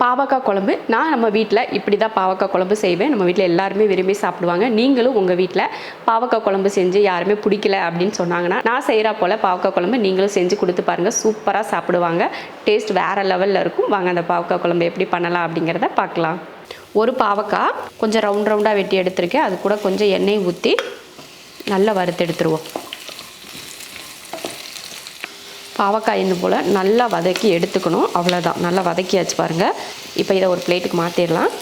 பாவக்காய் குழம்பு. நான் நம்ம வீட்டில் இப்படி தான் பாவக்காய் குழம்பு செய்வேன். நம்ம வீட்டில் எல்லாருமே விரும்பி சாப்பிடுவாங்க. நீங்களும் உங்கள் வீட்டில் பாவக்காய் குழம்பு செஞ்சு யாருமே பிடிக்கல அப்படின்னு சொன்னாங்கன்னா நான் செய்கிற போல் பாவக்காய் குழம்பு நீங்களும் செஞ்சு கொடுத்து பாருங்கள் சூப்பராக சாப்பிடுவாங்க. டேஸ்ட் வேறு லெவலில் இருக்கும். வாங்க அந்த பாவக்காய் குழம்பு எப்படி பண்ணலாம் அப்படிங்கிறத பார்க்கலாம். ஒரு பாவக்காய் கொஞ்சம் ரவுண்ட் ரவுண்டாக வெட்டி எடுத்திருக்கேன். அது கூட கொஞ்சம் எண்ணெய் ஊற்றி நல்லா வறுத்து எடுத்துருவோம். பாவக்காய் இந்த போல் நல்லா வதக்கி எடுத்துக்கணும். அவ்வளோதான் நல்லா வதக்கியாச்சு பாருங்கள் இப்போ இதை ஒரு பிளேட்டுக்கு மாற்றிடலாம்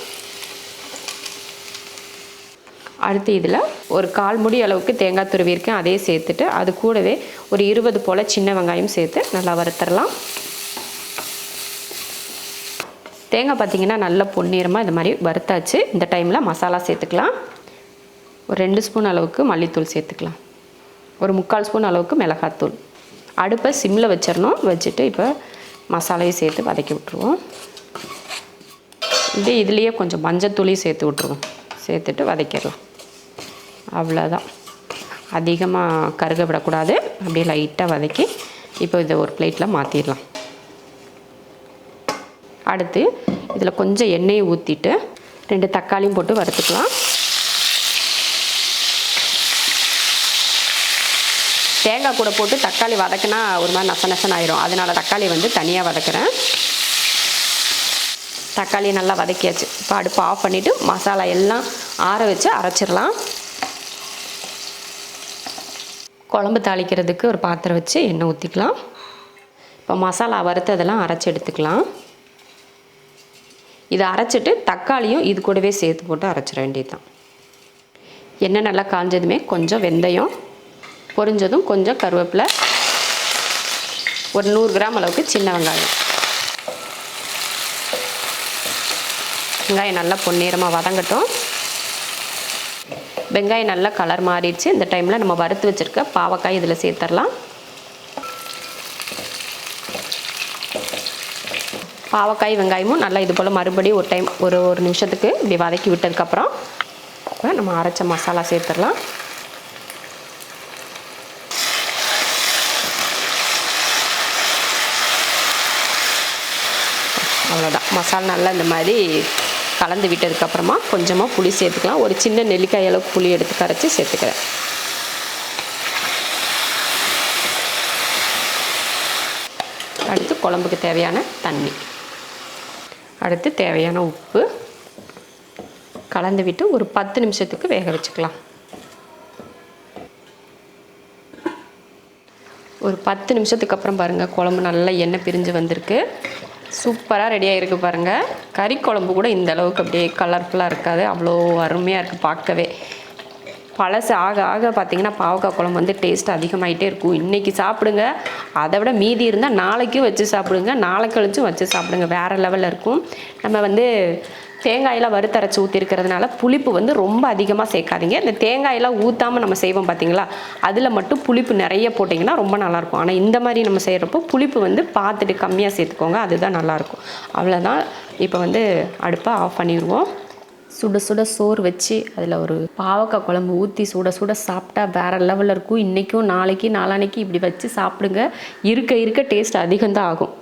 அடுத்து இதில் ஒரு கால் முடி அளவுக்கு தேங்காய் துருவியிருக்கேன் அதே சேர்த்துட்டு அது கூடவே ஒரு இருபது போல் சின்ன வெங்காயம் சேர்த்து நல்லா வறுத்துடலாம் தேங்காய் பார்த்தீங்கன்னா நல்ல பொன்னிறமாக இந்த மாதிரி வறுத்தாச்சு. இந்த டைமில் மசாலா சேர்த்துக்கலாம். ஒரு ரெண்டு ஸ்பூன் அளவுக்கு மல்லித்தூள் சேர்த்துக்கலாம். ஒரு முக்கால் ஸ்பூன் அளவுக்கு மிளகாத்தூள். அடுப்பை சிம்மில் வச்சிடணும். வச்சுட்டு இப்போ மசாலையும் சேர்த்து வதக்கி விட்ருவோம் இது இதுலேயே கொஞ்சம் மஞ்சத்தூளையும் சேர்த்து விட்ருவோம் சேர்த்துட்டு வதக்கிடலாம். அவ்வளோதான் அதிகமாக கருக விடக்கூடாது அப்படியே லைட்டாக வதக்கி இப்போ இதை ஒரு பிளேட்டில் மாற்றிடலாம் அடுத்து இதில் கொஞ்சம் எண்ணெயை ஊற்றிட்டு ரெண்டு தக்காளியும் போட்டு வறுத்துக்கலாம். தேங்காய் கூட போட்டு தக்காளி வதக்கினா ஒரு மாதிரி நச நசன் ஆயிரும். அதனால தக்காளி வந்து தனியாக வதக்குறேன். தக்காளி நல்லா வதக்கியாச்சு. இப்போ அடுப்பு ஆஃப் பண்ணிவிட்டு மசாலா எல்லாம் ஆற வச்சு அரைச்சிடலாம். குழம்பு தாளிக்கிறதுக்கு ஒரு பாத்திரம் வச்சு எண்ணெய் ஊற்றிக்கலாம் இப்போ மசாலா வறுத்ததெல்லாம் அரைச்சி எடுத்துக்கலாம். இதை அரைச்சிட்டு தக்காளியும் இது கூடவே சேர்த்து போட்டு அரைச்சிட வேண்டியது தான் எண்ணெய் நல்லா காஞ்சதுமே கொஞ்சம் வெந்தயம் பொரிஞ்சதும் கொஞ்சம் கருவேப்பிலை. ஒரு நூறு கிராம் அளவுக்கு சின்ன வெங்காயம். வெங்காயம் நல்லா பொன்னிறமாக வதங்கட்டும். வெங்காயம் நல்லா கலர் மாறிடுச்சு. இந்த டைமில் நம்ம வறுத்து வச்சுருக்க பாவக்காய் இதில் சேர்த்துடலாம் பாவக்காய் வெங்காயமும் நல்லா இது போல் மறுபடியும் ஒரு டைம் ஒரு ஒரு நிமிஷத்துக்கு இப்படி வதக்கி விட்டதுக்கப்புறம் நம்ம அரைச்ச மசாலா சேர்த்துடலாம் அவ்வளோதான் மசாலா நல்லா இந்த மாதிரி கலந்து விட்டதுக்கப்புறமா கொஞ்சமாக புளி சேர்த்துக்கலாம். ஒரு சின்ன நெல்லிக்காய் அளவுக்கு புளி எடுத்து கரைச்சி சேர்த்துக்கிறேன். அடுத்து குழம்புக்கு தேவையான தண்ணி. அடுத்து தேவையான உப்பு. கலந்து விட்டு ஒரு பத்து நிமிஷத்துக்கு வேக வச்சுக்கலாம். ஒரு பத்து நிமிஷத்துக்கு அப்புறம் பாருங்கள் குழம்பு நல்லா எண்ணெய் பிரிஞ்சு வந்திருக்கு. சூப்பராக ரெடியாக இருக்குது பாருங்கள் கறி குழம்பு கூட இந்த அளவுக்கு அப்படியே கலர்ஃபுல்லாக இருக்காது. அவ்வளோ அருமையாக இருக்குது பார்க்கவே. பழசு ஆக ஆக பார்த்தீங்கன்னா பாவக்காய் குழம்பு வந்து டேஸ்ட் அதிகமாகிட்டே இருக்கும். இன்றைக்கி சாப்பிடுங்க. அதை விட மீதி இருந்தால் நாளைக்கும் வச்சு சாப்பிடுங்க. நாளை கழிச்சும் வச்சு சாப்பிடுங்க. வேறு லெவலில் இருக்கும். நம்ம வந்து தேங்காயெல்லாம் வறுத்தரைச்சி ஊற்றிருக்கிறதுனால புளிப்பு வந்து ரொம்ப அதிகமாக சேர்க்காதீங்க. இந்த தேங்காயெல்லாம் ஊற்றாமல் நம்ம செய்வோம் பார்த்தீங்களா? அதில் மட்டும் புளிப்பு நிறைய போட்டிங்கன்னா ரொம்ப நல்லாயிருக்கும். ஆனால் இந்த மாதிரி நம்ம செய்கிறப்போ புளிப்பு வந்து பார்த்துட்டு கம்மியாக சேர்த்துக்கோங்க. அதுதான் நல்லாயிருக்கும். அவ்வளோதான் இப்போ வந்து அடுப்பை ஆஃப் பண்ணிடுவோம். சுட சுட சோறு வச்சு அதில் ஒரு பாவக்காய் குழம்பு ஊற்றி சுட சுட சாப்பிட்டா வேறு லெவலில் இருக்கும். இன்றைக்கும் நாளைக்கு நாளான்னைக்கு இப்படி வச்சு சாப்பிடுங்க. இருக்க இருக்க டேஸ்ட் அதிகம்தான் ஆகும்.